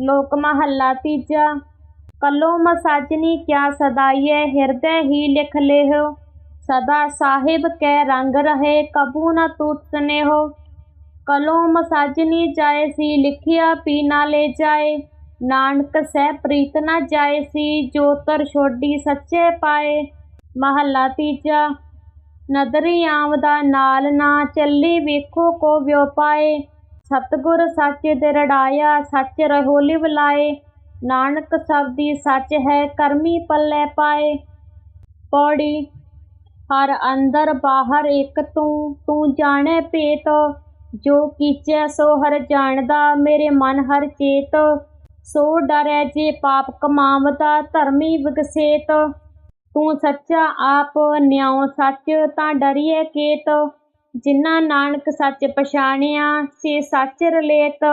ਲੋਕ ਮਹੱਲਾ ਤੀਜਾ। ਕਲੋ ਮਸਾਜਨੀ ਕਿਆ ਸਦਾਈਏ ਹਿਰਦੈ ਹੀ ਲਿਖ ਲਿਓ ਸਦਾ ਸਾਹਿਬ ਕੈ ਰੰਗ ਰਹੇ, ਕਬੂ ਨ ਟੂਟ ਸਨੇਹੋ। ਕਲੋ ਮਸਾਜਨੀ ਜਾਏ ਸੀ, ਲਿਖਿਆ ਪੀ ਨਾ ਲੈ ਜਾਏ। ਨਾਨਕ ਸਹਿ ਪ੍ਰੀਤ ਨਾ ਜਾਏ ਸੀ, ਜੋ ਤਰ ਛੋਡੀ ਸੱਚੇ ਪਾਏ। ਮਹੱਲਾ ਤੀਜਾ। ਨਦਰੀ ਆਮਦਾ ਨਾਲ ਨਾ ਚੱਲੀ, ਵੇਖੋ ਕੋ ਵਿਉ ਪਾਏ। ਸਤਿਗੁਰ ਸੱਚ ਦਿਰੜਾਇਆ ਸੱਚ ਰਹੋ ਲਿਵ ਲਾਏ ਨਾਨਕ ਸਬਦੀ ਸੱਚ ਹੈ, ਕਰਮੀ ਪੱਲੇ ਪਾਏ। ਪੌੜੀ, ਹਰ ਅੰਦਰ ਬਾਹਰ ਇੱਕ ਤੂੰ ਤੂੰ ਜਾਣੈ ਭੇਤ। ਜੋ ਕੀਚੈ ਸੋ ਹਰ ਜਾਣਦਾ, ਮੇਰੇ ਮਨ ਹਰ ਚੇਤ। ਸੋ ਡਰੈ ਜੇ ਪਾਪ ਕਮਾਵਦਾ, ਧਰਮੀ ਵਿਗਸੇਤ। ਤੂੰ ਸੱਚਾ ਆਪ ਨਿਆਉ ਸੱਚ, ਤਾਂ ਡਰੀਏ ਕੇਤ ਜਿਨ੍ਹਾਂ ਨਾਨਕ ਸੱਚ ਪਛਾਣਿਆ ਸੇ ਸੱਚ ਰਲੇਤ